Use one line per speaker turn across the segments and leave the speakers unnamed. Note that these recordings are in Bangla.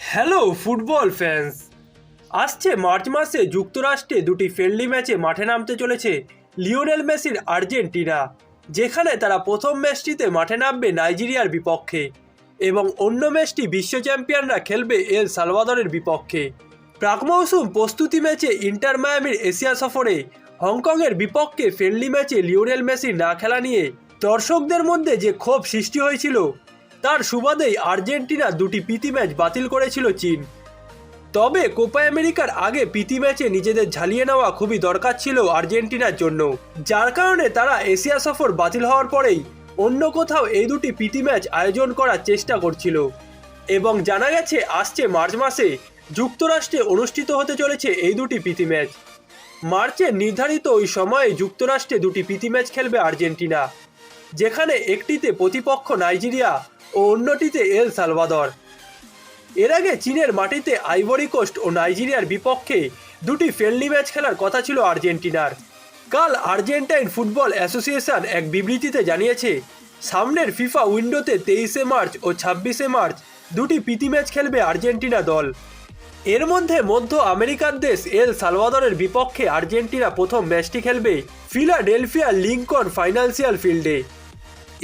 হ্যালো ফুটবল ফ্যান্স আসছে মার্চ মাসে যুক্তরাষ্ট্রে দুটি ফ্রেন্ডলি ম্যাচে মাঠে নামতে চলেছে লিওনেল মেসির আর্জেন্টিনা, যেখানে তারা প্রথম ম্যাচটিতে মাঠে নামবে নাইজেরিয়ার বিপক্ষে এবং অন্য ম্যাচটি বিশ্ব চ্যাম্পিয়নরা খেলবে এল সালভাদরের বিপক্ষে। প্রাক মৌসুম প্রস্তুতি ম্যাচে ইন্টার মায়ামির এশিয়া সফরে হংকংয়ের বিপক্ষে ফ্রেন্ডলি ম্যাচে লিওনেল মেসির না খেলা নিয়ে দর্শকদের মধ্যে যে ক্ষোভ সৃষ্টি হয়েছিল তার সুবাদেই আর্জেন্টিনা দুটি প্রীতি ম্যাচ বাতিল করেছিল চীন। তবে কোপা আমেরিকার আগে প্রীতি ম্যাচে নিজেদের ঝালিয়ে নেওয়া খুবই দরকার ছিল আর্জেন্টিনার জন্য। যার কারণে তারা এশিয়া সফর বাতিল হওয়ার পরেই অন্য কোথাও এই দুটি প্রীতি ম্যাচ আয়োজন করার চেষ্টা করছিল। এবং জানা গেছে, আসছে মার্চ মাসে যুক্তরাষ্ট্রে অনুষ্ঠিত হতে চলেছে এই দুটি প্রীতি ম্যাচ। মার্চে নির্ধারিত ওই সময়ে যুক্তরাষ্ট্রে দুটি প্রীতি ম্যাচ খেলবে আর্জেন্টিনা, যেখানে একটিতে প্রতিপক্ষ নাইজেরিয়া ও অন্যটিতে এল সালভাদর। এর আগে চীনের মাটিতে আইভরি কোস্ট ও নাইজেরিয়ার বিপক্ষে দুটি ফ্রেন্ডলি ম্যাচ খেলার কথা ছিল আর্জেন্টিনার। কাল আর্জেন্টাইন ফুটবল অ্যাসোসিয়েশন এক বিবৃতিতে জানিয়েছে, সামনের ফিফা উইন্ডোতে তেইশে মার্চ ও ছাব্বিশে মার্চ দুটি প্রীতি ম্যাচ খেলবে আর্জেন্টিনা দল। এর মধ্যে মধ্য আমেরিকার দেশ এল সালভাদরের বিপক্ষে আর্জেন্টিনা প্রথম ম্যাচটি খেলবে ফিলাডেলফিয়া লিঙ্কন ফাইন্যান্সিয়াল ফিল্ডে।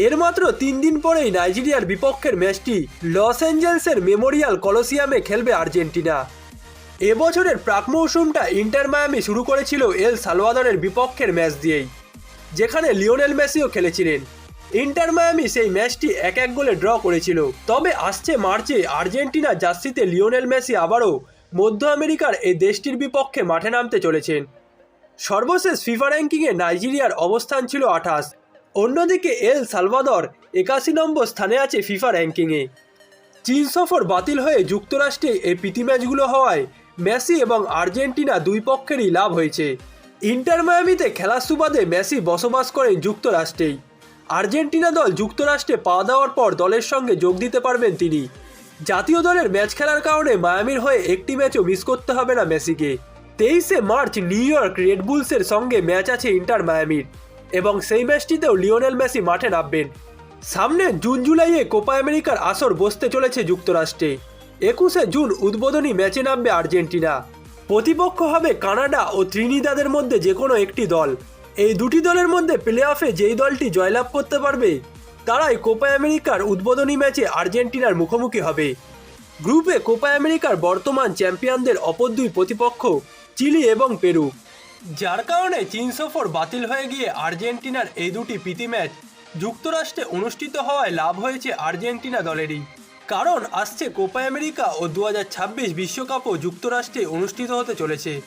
এর মাত্র তিন দিন পরেই নাইজেরিয়ার বিপক্ষের ম্যাচটি লস অ্যাঞ্জেলসের মেমোরিয়াল কলোসিয়ামে খেলবে আর্জেন্টিনা। এবছরের প্রাক মৌসুমটা ইন্টার মায়ামি শুরু করেছিল এল সালভাদরের বিপক্ষের ম্যাচ দিয়েই, যেখানে লিওনেল মেসিও খেলেছিলেন। ইন্টার মায়ামি সেই ম্যাচটি এক এক গোলে ড্র করেছিল। তবে আসছে মার্চে আর্জেন্টিনা জার্সিতে লিওনেল মেসি আবারও মধ্য আমেরিকার এই দেশটির বিপক্ষে মাঠে নামতে চলেছেন। সর্বশেষ ফিফা র্যাঙ্কিংয়ে নাইজেরিয়ার অবস্থান ছিল আঠাশ। অন্যদিকে এল সালভাদর একাশি নম্বর স্থানে আছে ফিফা র্যাঙ্কিংয়ে। চীন সফর বাতিল হয়ে যুক্তরাষ্ট্রে এই প্রীতি ম্যাচগুলো হওয়ায় মেসি এবং আর্জেন্টিনা দুই পক্ষেরই লাভ হয়েছে। ইন্টার মায়ামিতে খেলার সুবাদে মেসি বসবাস করেন যুক্তরাষ্ট্রেই। আর্জেন্টিনা দল যুক্তরাষ্ট্রে পা দেওয়ার পর দলের সঙ্গে যোগ দিতে পারবেন তিনি। জাতীয় দলের ম্যাচ খেলার কারণে মায়ামির হয়ে একটি ম্যাচও মিস করতে হবে না মেসিকে। তেইশে মার্চ নিউ ইয়র্ক রেডবুলসের সঙ্গে ম্যাচ আছে ইন্টার মায়ামির। এবং সেই ম্যাচটিতেও লিওনেল মেসি মাঠে নামবেন। সামনে জুন জুলাইয়ে কোপা আমেরিকার আসর বসতে চলেছে যুক্তরাষ্ট্রে। একুশে জুন উদ্বোধনী ম্যাচে নামবে আর্জেন্টিনা। প্রতিপক্ষ হবে কানাডা ও ত্রিনিদাদের মধ্যে যে কোনো একটি দল। এই দুটি দলের মধ্যে প্লে অফে যেই দলটি জয়লাভ করতে পারবে, তারাই কোপা আমেরিকার উদ্বোধনী ম্যাচে আর্জেন্টিনার মুখোমুখি হবে। গ্রুপে কোপা আমেরিকার বর্তমান চ্যাম্পিয়নদের অপর দুই প্রতিপক্ষ, চিলি এবং পেরু। যার কারণে চীন সফর বাতিল হয়ে গিয়ে আর্জেন্টিনার এই দুটি প্রীতি ম্যাচ যুক্তরাষ্ট্রে অনুষ্ঠিত হওয়ায় লাভ হয়েছে আর্জেন্টিনা দলেরই। কারণ, আসছে কোপা আমেরিকা ও দু বিশ্বকাপও যুক্তরাষ্ট্রে অনুষ্ঠিত হতে চলেছে।